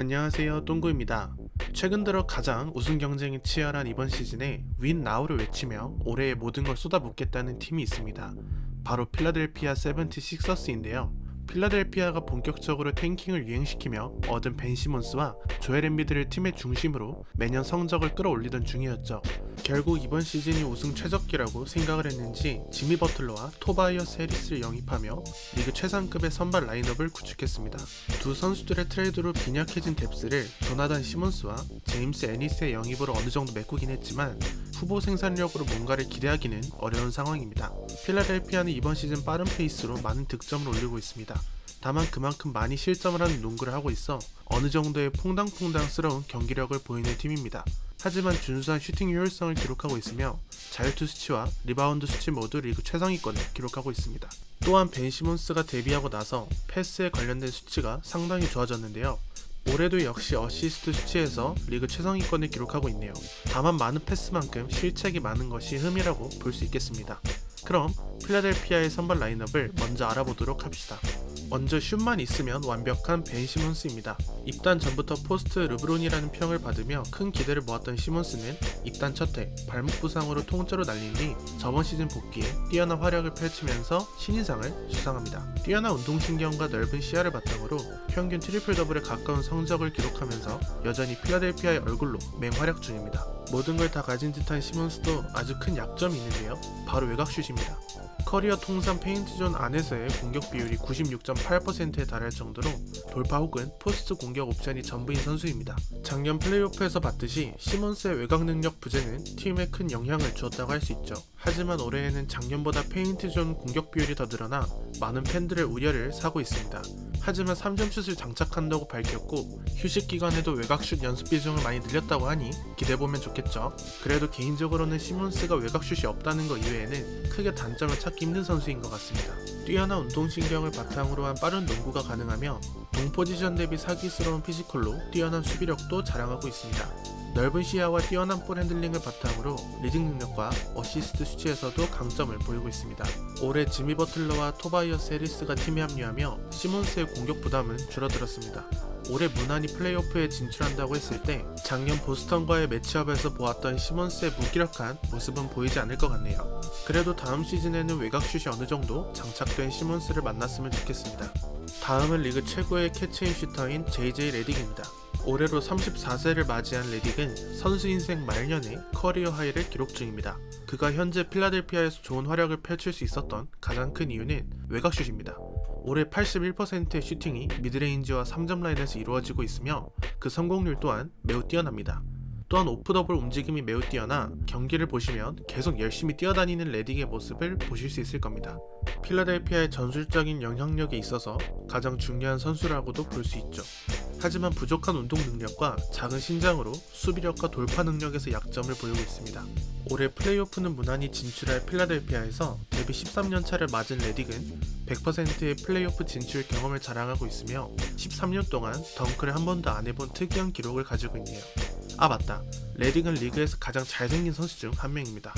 안녕하세요 똥구입니다. 최근 들어 가장 우승 경쟁이 치열한 이번 시즌에 윈 나우를 외치며 올해의 모든 걸 쏟아붓겠다는 팀이 있습니다. 바로 필라델피아 세븐티식서스인데요. 필라델피아가 본격적으로 탱킹을 유행시키며 얻은 벤 시몬스와 조엘 엠비드를 팀의 중심으로 매년 성적을 끌어올리던 중이었죠. 결국 이번 시즌이 우승 최적기라고 생각을 했는지 지미 버틀러와 토바이어스 해리스를 영입하며 리그 최상급의 선발 라인업을 구축했습니다. 두 선수들의 트레이드로 빈약해진 뎁스를 조나단 시몬스와 제임스 애니스의 영입으로 어느 정도 메꾸긴 했지만 후보 생산력으로 뭔가를 기대하기는 어려운 상황입니다. 필라델피아는 이번 시즌 빠른 페이스로 많은 득점을 올리고 있습니다. 다만 그만큼 많이 실점을 하는 농구를 하고 있어 어느 정도의 퐁당퐁당스러운 경기력을 보이는 팀입니다. 하지만 준수한 슈팅 효율성을 기록하고 있으며 자유투 수치와 리바운드 수치 모두 리그 최상위권을 기록하고 있습니다. 또한 벤 시몬스가 데뷔하고 나서 패스에 관련된 수치가 상당히 좋아졌는데요. 올해도 역시 어시스트 수치에서 리그 최상위권을 기록하고 있네요. 다만 많은 패스만큼 실책이 많은 것이 흠이라고 볼 수 있겠습니다. 그럼 필라델피아의 선발 라인업을 먼저 알아보도록 합시다. 먼저 슛만 있으면 완벽한 벤 시몬스입니다. 입단 전부터 포스트 르브론이라는 평을 받으며 큰 기대를 모았던 시몬스는 입단 첫해 발목 부상으로 통째로 날린 뒤 저번 시즌 복귀에 뛰어난 활약을 펼치면서 신인상을 수상합니다. 뛰어난 운동신경과 넓은 시야를 바탕으로 평균 트리플 더블에 가까운 성적을 기록하면서 여전히 필라델피아의 얼굴로 맹활약 중입니다. 모든 걸 다 가진 듯한 시몬스도 아주 큰 약점이 있는데요. 바로 외곽슛입니다. 커리어 통산 페인트존 안에서의 공격 비율이 96.8%에 달할 정도로 돌파 혹은 포스트 공격 옵션이 전부인 선수입니다. 작년 플레이오프에서 봤듯이 시몬스의 외곽 능력 부재는 팀에 큰 영향을 주었다고 할 수 있죠. 하지만 올해에는 작년보다 페인트존 공격 비율이 더 늘어나 많은 팬들의 우려를 사고 있습니다. 하지만 3점슛을 장착한다고 밝혔고 휴식 기간에도 외곽슛 연습 비중을 많이 늘렸다고 하니 기대보면 좋겠죠. 그래도 개인적으로는 시몬스가 외곽슛이 없다는 것 이외에는 크게 단점을 찾기 힘든 선수인 것 같습니다. 뛰어난 운동신경을 바탕으로 한 빠른 농구가 가능하며 동 포지션 대비 사기스러운 피지컬로 뛰어난 수비력도 자랑하고 있습니다. 넓은 시야와 뛰어난 볼 핸들링을 바탕으로 리딩 능력과 어시스트 수치에서도 강점을 보이고 있습니다. 올해 지미 버틀러와 토바이어스 해리스가 팀에 합류하며 시몬스의 공격 부담은 줄어들었습니다. 올해 무난히 플레이오프에 진출한다고 했을 때 작년 보스턴과의 매치업에서 보았던 시몬스의 무기력한 모습은 보이지 않을 것 같네요. 그래도 다음 시즌에는 외곽슛이 어느 정도 장착된 시몬스를 만났으면 좋겠습니다. 다음은 리그 최고의 캐치인 슈터인 JJ 레딕입니다. 올해로 34세를 맞이한 레딕은 선수 인생 말년에 커리어 하이를 기록 중입니다. 그가 현재 필라델피아에서 좋은 활약을 펼칠 수 있었던 가장 큰 이유는 외곽슛입니다. 올해 81%의 슈팅이 미드레인지와 3점 라인에서 이루어지고 있으며 그 성공률 또한 매우 뛰어납니다. 또한 오프더블 움직임이 매우 뛰어나 경기를 보시면 계속 열심히 뛰어다니는 레딩의 모습을 보실 수 있을 겁니다. 필라델피아의 전술적인 영향력에 있어서 가장 중요한 선수라고도 볼 수 있죠. 하지만 부족한 운동 능력과 작은 신장으로 수비력과 돌파 능력에서 약점을 보이고 있습니다. 올해 플레이오프는 무난히 진출할 필라델피아에서 데뷔 13년 차를 맞은 레딕은 100%의 플레이오프 진출 경험을 자랑하고 있으며 13년 동안 덩크를 한 번도 안 해본 특이한 기록을 가지고 있네요. 아 맞다. 레딩은 리그에서 가장 잘생긴 선수 중 한 명입니다.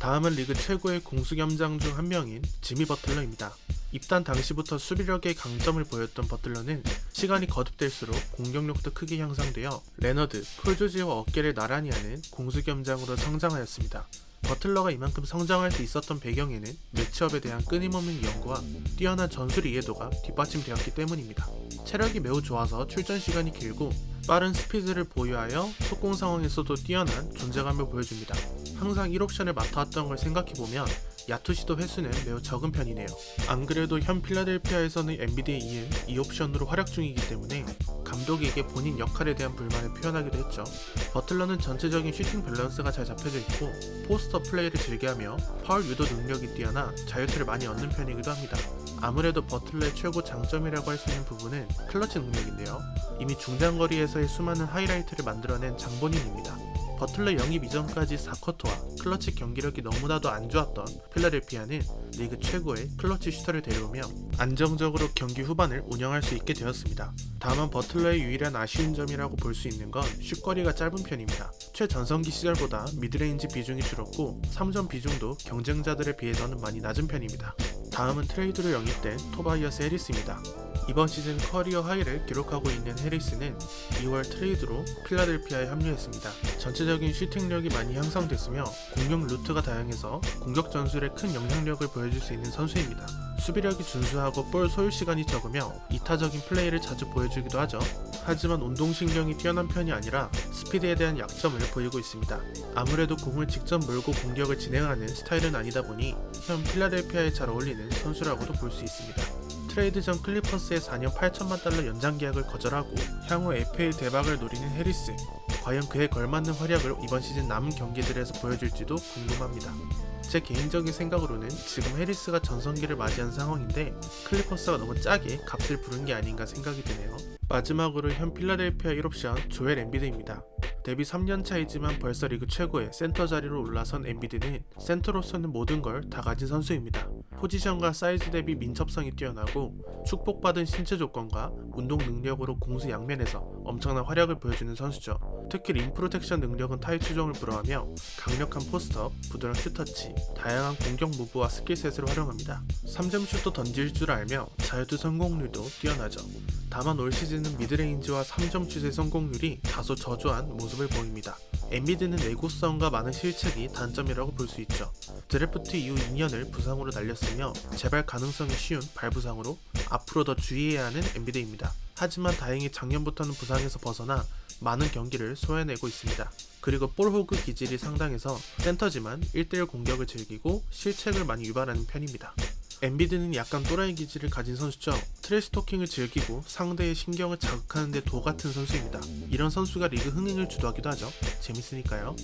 다음은 리그 최고의 공수겸장 중 한 명인 지미 버틀러입니다. 입단 당시부터 수비력의 강점을 보였던 버틀러는 시간이 거듭될수록 공격력도 크게 향상되어 레너드, 폴조지와 어깨를 나란히 하는 공수겸장으로 성장하였습니다. 버틀러가 이만큼 성장할 수 있었던 배경에는 매치업에 대한 끊임없는 연구와 뛰어난 전술 이해도가 뒷받침되었기 때문입니다. 체력이 매우 좋아서 출전 시간이 길고 빠른 스피드를 보유하여 속공 상황에서도 뛰어난 존재감을 보여줍니다. 항상 1옵션을 맡아왔던 걸 생각해보면 야투 시도 횟수는 매우 적은 편이네요. 안 그래도 현 필라델피아에서는 엔비디에 이은 2옵션으로 활약 중이기 때문에 감독에게 본인 역할에 대한 불만을 표현하기도 했죠. 버틀러는 전체적인 슈팅 밸런스가 잘 잡혀져 있고 포스터 플레이를 즐겨하며 파울 유도 능력이 뛰어나 자유투를 많이 얻는 편이기도 합니다. 아무래도 버틀러의 최고 장점이라고 할 수 있는 부분은 클러치 능력인데요. 이미 중장거리에서의 수많은 하이라이트를 만들어낸 장본인입니다. 버틀러 영입 이전까지 4쿼터와 클러치 경기력이 너무나도 안 좋았던 필라델피아는 리그 최고의 클러치 슈터를 데려오며 안정적으로 경기 후반을 운영할 수 있게 되었습니다. 다만 버틀러의 유일한 아쉬운 점이라고 볼 수 있는 건 슛거리가 짧은 편입니다. 최전성기 시절보다 미드레인지 비중이 줄었고 3점 비중도 경쟁자들에 비해서는 많이 낮은 편입니다. 다음은 트레이드로 영입된 토바이어스 해리스입니다. 이번 시즌 커리어 하이를 기록하고 있는 해리스는 2월 트레이드로 필라델피아에 합류했습니다. 전체적인 슈팅력이 많이 향상됐으며 공격 루트가 다양해서 공격 전술에 큰 영향력을 보여줄 수 있는 선수입니다. 수비력이 준수하고 볼 소유 시간이 적으며 이타적인 플레이를 자주 보여주기도 하죠. 하지만 운동신경이 뛰어난 편이 아니라 스피드에 대한 약점을 보이고 있습니다. 아무래도 공을 직접 몰고 공격을 진행하는 스타일은 아니다 보니 현 필라델피아에 잘 어울리는 선수라고도 볼 수 있습니다. 트레이드 전 클리퍼스의 4년 8천만 달러 연장 계약을 거절하고 향후 FA 대박을 노리는 해리스. 과연 그에 걸맞는 활약을 이번 시즌 남은 경기들에서 보여줄지도 궁금합니다. 제 개인적인 생각으로는 지금 해리스가 전성기를 맞이한 상황인데 클리퍼스가 너무 짜게 값을 부른 게 아닌가 생각이 드네요. 마지막으로 현 필라델피아 1옵션 조엘 엠비드입니다. 데뷔 3년 차이지만 벌써 리그 최고의 센터 자리로 올라선 엠비드는 센터로서는 모든 걸 다 가진 선수입니다. 포지션과 사이즈 대비 민첩성이 뛰어나고 축복받은 신체 조건과 운동 능력으로 공수 양면에서 엄청난 활약을 보여주는 선수죠. 특히 림 프로텍션 능력은 타이 추종을 불허하며 강력한 포스트업, 부드러운 슈터치, 다양한 공격 무브와 스킬셋을 활용합니다. 3점 슛도 던질 줄 알며 자유투 성공률도 뛰어나죠. 다만 올 시즌은 미드레인지와 3점 슛의 성공률이 다소 저조한 모습을 보입니다. 엠비드는 내구성과 많은 실책이 단점이라고 볼 수 있죠. 드래프트 이후 2년을 부상으로 날렸으며 재발 가능성이 쉬운 발부상으로 앞으로 더 주의해야 하는 엠비드입니다. 하지만 다행히 작년부터는 부상에서 벗어나 많은 경기를 소화해내고 있습니다. 그리고 볼호그 기질이 상당해서 센터지만 1대1 공격을 즐기고 실책을 많이 유발하는 편입니다. 엠비드는 약간 또라이 기질을 가진 선수죠. 트레스토킹을 즐기고 상대의 신경을 자극하는 데 도 같은 선수입니다. 이런 선수가 리그 흥행을 주도하기도 하죠. 재밌으니까요.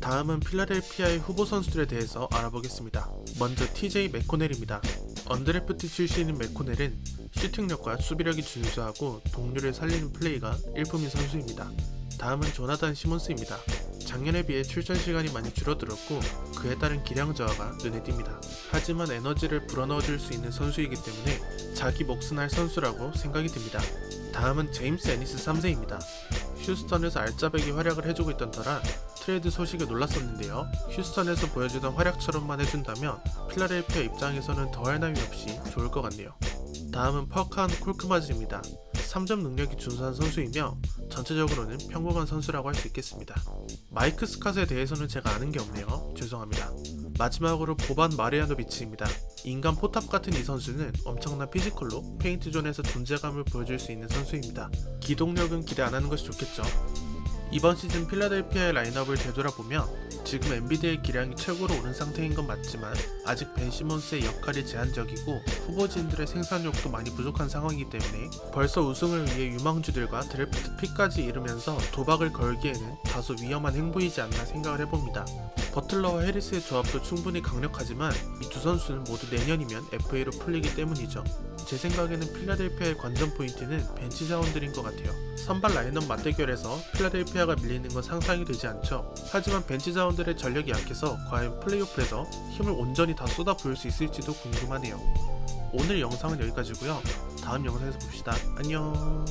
다음은 필라델피아의 후보 선수들에 대해서 알아보겠습니다. 먼저 TJ 맥코넬입니다. 언드래프트 출신인 맥코넬은 슈팅력과 수비력이 준수하고 동료를 살리는 플레이가 일품인 선수입니다. 다음은 조나단 시몬스입니다. 작년에 비해 출전 시간이 많이 줄어들었고 그에 따른 기량 저하가 눈에 띕니다. 하지만 에너지를 불어넣어줄 수 있는 선수이기 때문에 자기 몫은 할 선수라고 생각이 듭니다. 다음은 제임스 애니스 3세입니다. 휴스턴에서 알짜배기 활약을 해주고 있던 터라 트레이드 소식에 놀랐었는데요. 휴스턴에서 보여주던 활약처럼만 해준다면 필라델피아 입장에서는 더할 나위 없이 좋을 것 같네요. 다음은 퍼칸 콜크마즈입니다. 3점 능력이 준수한 선수이며 전체적으로는 평범한 선수라고 할 수 있겠습니다. 마이크 스캇에 대해서는 제가 아는 게 없네요. 죄송합니다. 마지막으로 보반 마리아노비치입니다. 인간 포탑 같은 이 선수는 엄청난 피지컬로 페인트 존에서 존재감을 보여줄 수 있는 선수입니다. 기동력은 기대 안 하는 것이 좋겠죠. 이번 시즌 필라델피아의 라인업을 되돌아보면 지금 엔비드의 기량이 최고로 오른 상태인 건 맞지만 아직 벤 시몬스의 역할이 제한적이고 후보진들의 생산력도 많이 부족한 상황이기 때문에 벌써 우승을 위해 유망주들과 드래프트 픽까지 이르면서 도박을 걸기에는 다소 위험한 행보이지 않나 생각을 해봅니다. 버틀러와 해리스의 조합도 충분히 강력하지만 이 두 선수는 모두 내년이면 FA로 풀리기 때문이죠. 제 생각에는 필라델피아의 관전 포인트는 벤치 자원들인 것 같아요. 선발 라인업 맞대결에서 필라델피아가 밀리는 건 상상이 되지 않죠. 하지만 벤치 자원들의 전력이 약해서 과연 플레이오프에서 힘을 온전히 다 쏟아 부을 수 있을지도 궁금하네요. 오늘 영상은 여기까지고요. 다음 영상에서 봅시다. 안녕.